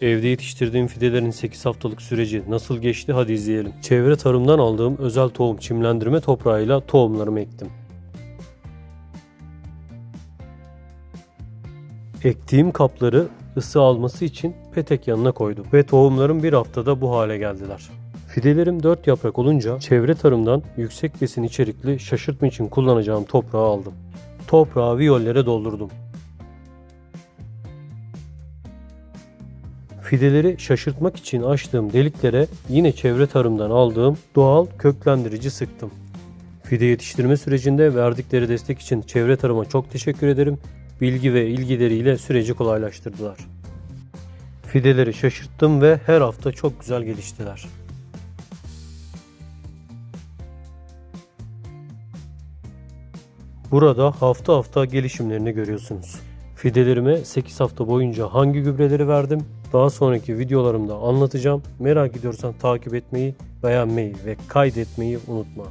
Evde yetiştirdiğim fidelerin 8 haftalık süreci nasıl geçti hadi izleyelim. Çevre tarımdan aldığım özel tohum çimlendirme toprağıyla tohumlarımı ektim. Ektiğim kapları ısı alması için petek yanına koydum ve tohumlarım bir haftada bu hale geldiler. Fidelerim 4 yaprak olunca çevre tarımdan yüksek besin içerikli şaşırtma için kullanacağım toprağı aldım. Toprağı viyollere doldurdum. Fideleri şaşırtmak için açtığım deliklere yine çevre tarımdan aldığım doğal köklendirici sıktım. Fide yetiştirme sürecinde verdikleri destek için çevre tarıma çok teşekkür ederim. Bilgi ve ilgileriyle süreci kolaylaştırdılar. Fideleri şaşırttım ve her hafta çok güzel geliştiler. Burada hafta hafta gelişimlerini görüyorsunuz. Fidelerime 8 hafta boyunca hangi gübreleri verdim daha sonraki videolarımda anlatacağım. Merak ediyorsan takip etmeyi, beğenmeyi ve kaydetmeyi unutma.